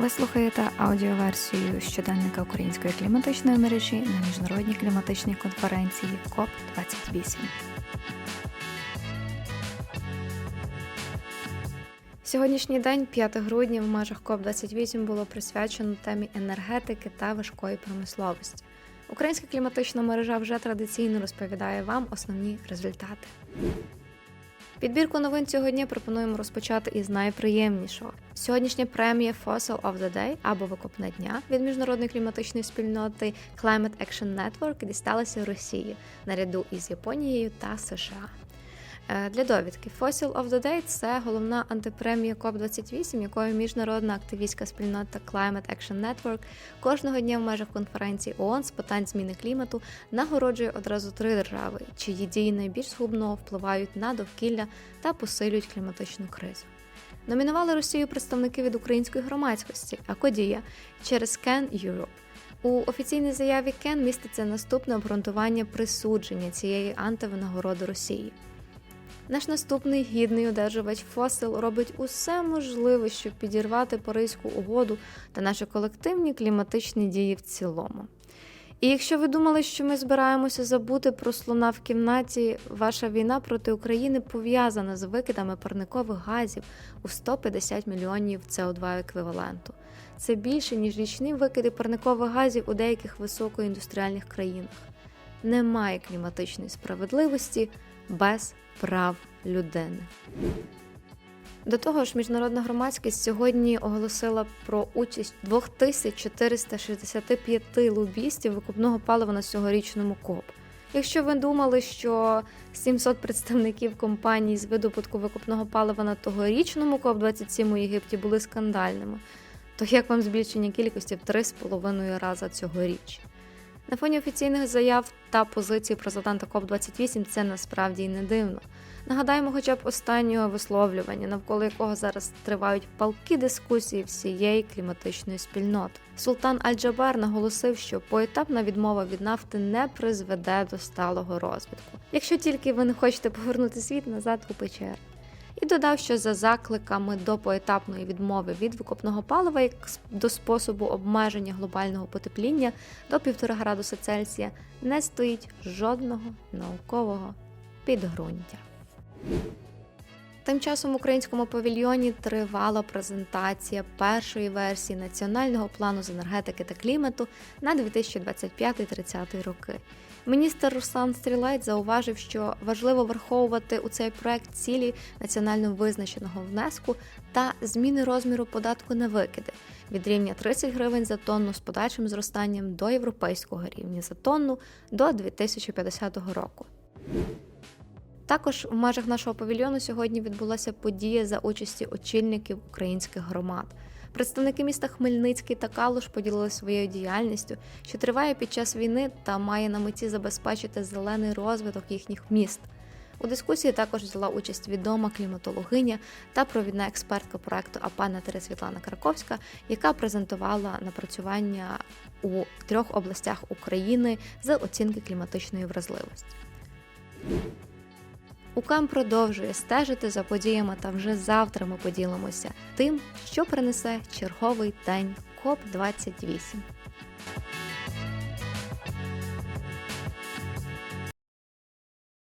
Ви слухаєте аудіоверсію щоденника української кліматичної мережі на міжнародній кліматичній конференції КОП 28 Сьогоднішній день, 5 грудня, в межах КОП 28 було присвячено темі енергетики та важкої промисловості. Українська кліматична мережа вже традиційно розповідає вам основні результати. Підбірку новин цього дня пропонуємо розпочати із найприємнішого. Сьогоднішня премія Fossil of the Day або Викопне дня від міжнародної кліматичної спільноти Climate Action Network дісталася Росії наряду із Японією та США. Е, Для довідки Fossil of the Day – це головна антипремія COP28, якою міжнародна активістська спільнота Climate Action Network кожного дня в межах конференції ООН з питань зміни клімату нагороджує одразу три держави, чиї дії найбільш згубно впливають на довкілля та посилюють кліматичну кризу. Номінували Росію представники від української громадськості, а Кодія через Can Europe. У офіційній заяві Кен міститься наступне обґрунтування присудження цієї антивинагороди Росії. Наш наступний гідний одержувач Фосил робить усе можливе, щоб підірвати Паризьку угоду та наші колективні кліматичні дії в цілому. І якщо ви думали, що ми збираємося забути про слона в кімнаті, ваша війна проти України пов'язана з викидами парникових газів у 150 мільйонів СО2 еквіваленту. Це більше, ніж річні викиди парникових газів у деяких високоіндустріальних країнах. Немає кліматичної справедливості без прав людини. До того ж, міжнародна громадськість сьогодні оголосила про участь 2465 лобістів викупного палива на цьогорічному КОП. Якщо ви думали, що 700 представників компаній з видобутку викупного палива на тогорічному КОП 27 у Єгипті були скандальними, то як вам збільшення кількості в 3,5 рази цьогоріч? На фоні офіційних заяв та позицій президента КОП-28 це насправді й не дивно. Нагадаємо, хоча б останнього висловлювання, навколо якого зараз тривають палкі дискусії всієї кліматичної спільноти. Султан Аль-Джабар наголосив, що поетапна відмова від нафти не призведе до сталого розвитку, якщо тільки ви не хочете повернути світ назад у печери. І додав, що за закликами до поетапної відмови від викопного палива як до способу обмеження глобального потепління до 1,5 градуса Цельсія не стоїть жодного наукового підґрунтя. Тим часом в українському павільйоні тривала презентація першої версії національного плану з енергетики та клімату на 2025-30 роки. Міністр Руслан Стрілець зауважив, що важливо враховувати у цей проект цілі національно визначеного внеску та зміни розміру податку на викиди від рівня 30 гривень за тонну з подальшим зростанням до європейського рівня за тонну до 2050 року. Також в межах нашого павільйону сьогодні відбулася подія за участі очільників українських громад. Представники міста Хмельницький та Калуш поділилися своєю діяльністю, що триває під час війни та має на меті забезпечити зелений розвиток їхніх міст. У дискусії також взяла участь відома кліматологиня та провідна експертка проекту АПА Наталя Світлана Краковська, яка презентувала напрацювання у трьох областях України з оцінки кліматичної вразливості. УКАМ продовжує стежити за подіями та вже завтра ми поділимося тим, що принесе черговий день КОП 28